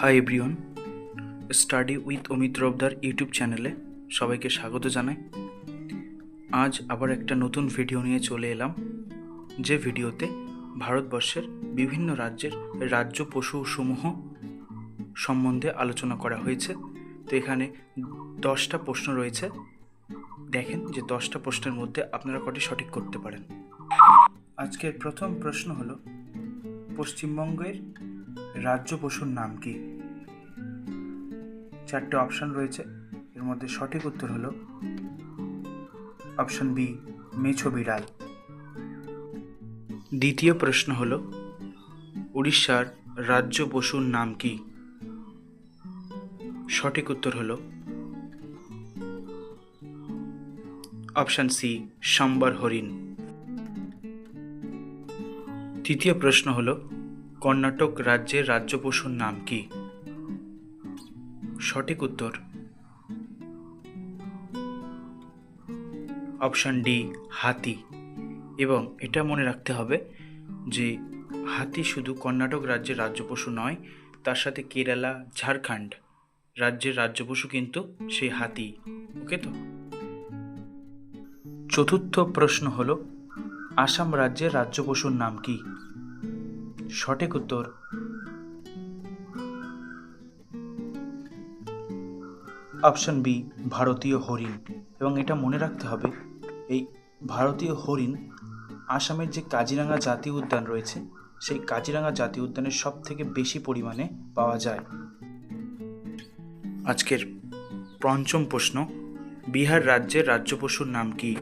Hi everyone study with Amit রবদার YouTube চ্যানেলে সবাইকে স্বাগত জানাই। আজ আবার একটা নতুন ভিডিও নিয়ে চলে এলাম, যে ভিডিওতে ভারতবর্ষের বিভিন্ন রাজ্যের রাজ্য পশুসমূহ সম্বন্ধে আলোচনা করা হয়েছে। তো এখানে দশটা প্রশ্ন রয়েছে। দেখেন যে দশটা প্রশ্নের মধ্যে আপনারা কটি সঠিক করতে পারেন। আজকের প্রথম প্রশ্ন হলো, পশ্চিমবঙ্গের রাজ্য পশুর নাম কি? চারটে অপশান রয়েছে। এর মধ্যে সঠিক উত্তর হলো অপশান বি মেছো বিড়াল। দ্বিতীয় প্রশ্ন হল, উড়িষ্যার রাজ্য পশুর নাম কি? সঠিক উত্তর হল অপশান সি সম্বর হরিণ। তৃতীয় প্রশ্ন হলো কর্ণাটক রাজ্যের রাজ্য পশুর নাম কি? সঠিক উত্তর। অপশান ডি, হাতি। এবং এটা মনে রাখতে হবে যে হাতি শুধু কর্ণাটক রাজ্যের রাজ্য পশু নয়, তার সাথে কেরালা, ঝাড়খণ্ড রাজ্যের রাজ্য পশু কিন্তু সেই হাতি। ওকে তো? চতুর্থ প্রশ্ন হলো, আসাম রাজ্যের রাজ্য পশুর নাম কি? সঠিক উত্তর। অপশন বি, ভারতীয় হরিণ। এবং এটা মনে রাখতে হবে, এই ভারতীয় হরিণ আসামের যে কাজিরাঙ্গা জাতীয় উদ্যান রয়েছে, সেই কাজিরাঙ্গা জাতীয় উদ্যানের সব থেকে বেশি পরিমাণে পাওয়া যায়। আজকের পঞ্চম প্রশ্ন, বিহার রাজ্যের রাজ্য পশুর নাম কি?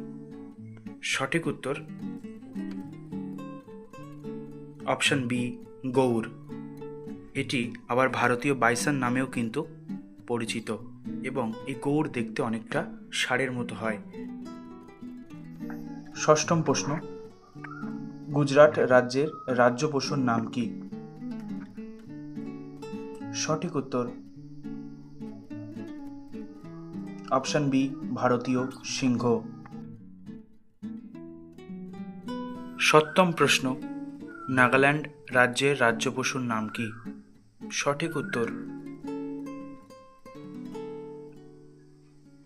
সঠিক উত্তর অপশন বি, গৌর। এটি আবার ভারতীয় বাইসন নামেও কিন্তু পরিচিত এবং এই গৌর দেখতে অনেকটা ষাঁড়ের মতো হয়। ষষ্ঠম প্রশ্ন, গুজরাট রাজ্যের রাজ্য পশুর নাম কি? সঠিক উত্তর, অপশন বি, ভারতীয় সিংহ। সপ্তম প্রশ্ন নাগাল্যান্ড রাজ্যের রাজ্য পশুর নাম কি? সঠিক উত্তর।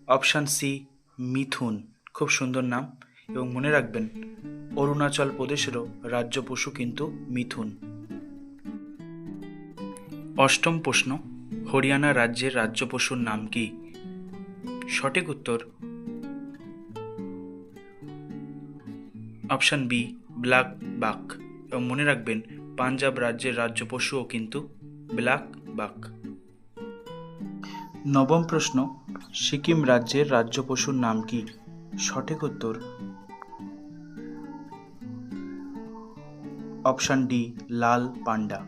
অপশান সি, মিথুন। খুব সুন্দর নাম। এবং মনে রাখবেন, অরুণাচল প্রদেশেরও রাজ্য পশু কিন্তু মিথুন। অষ্টম প্রশ্ন, হরিয়ানা রাজ্যের রাজ্য পশুর নাম কি? সঠিক উত্তর, অপশান বি, ব্ল্যাক বাক। মনে রাখবেন, পাঞ্জাব রাজ্যের রাজ্য পশুও কিন্তু ব্ল্যাক বাক নবম প্রশ্ন, সিকিম রাজ্যের রাজ্য পশুর নাম কি? সঠিক উত্তর। অপশান ডি, লাল পান্ডা।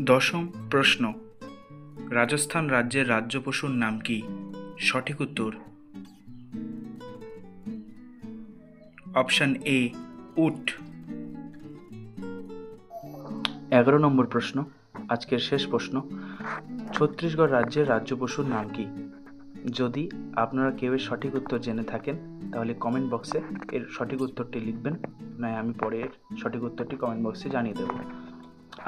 দশম প্রশ্ন, রাজস্থান রাজ্যের রাজ্য পশুর নাম কি? সঠিক উত্তর। অপশান এ উট এগারো নম্বর প্রশ্ন, আজকের শেষ প্রশ্ন, ছত্তিশগড় রাজ্যের রাজ্য পশুর নাম কি? যদি আপনারা কেউ সঠিক উত্তর জেনে থাকেন, তাহলে কমেন্ট বক্সে এর সঠিক উত্তরটি লিখবেন, নয় আমি পরে এর সঠিক উত্তরটি কমেন্ট বক্সে জানিয়ে দেবো।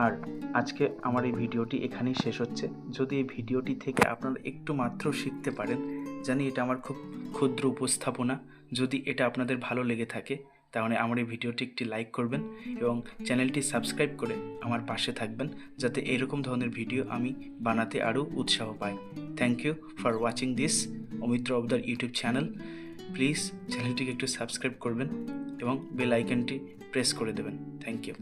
আর আজকে আমার এই ভিডিওটি এখানেই শেষ হচ্ছে। যদি এই ভিডিওটি থেকে আপনারা একটু মাত্র শিখতে পারেন, জানি এটা আমার খুব ক্ষুদ্র উপস্থাপনা, যদি এটা আপনাদের ভালো লেগে থাকে তাহলে আমার এই ভিডিওটি একটি লাইক করবেন এবং চ্যানেলটি সাবস্ক্রাইব করে আমার পাশে থাকবেন যাতে এরকম ধরনের ভিডিও আমি বানাতে আরও উৎসাহ পাই। Thank you for watching this অমিত্র অবদার ইউটিউব চ্যানেল প্লিজ চ্যানেলটিকে একটু সাবস্ক্রাইব করবেন এবং বেল আইকনটি প্রেস করে দেবেন। Thank you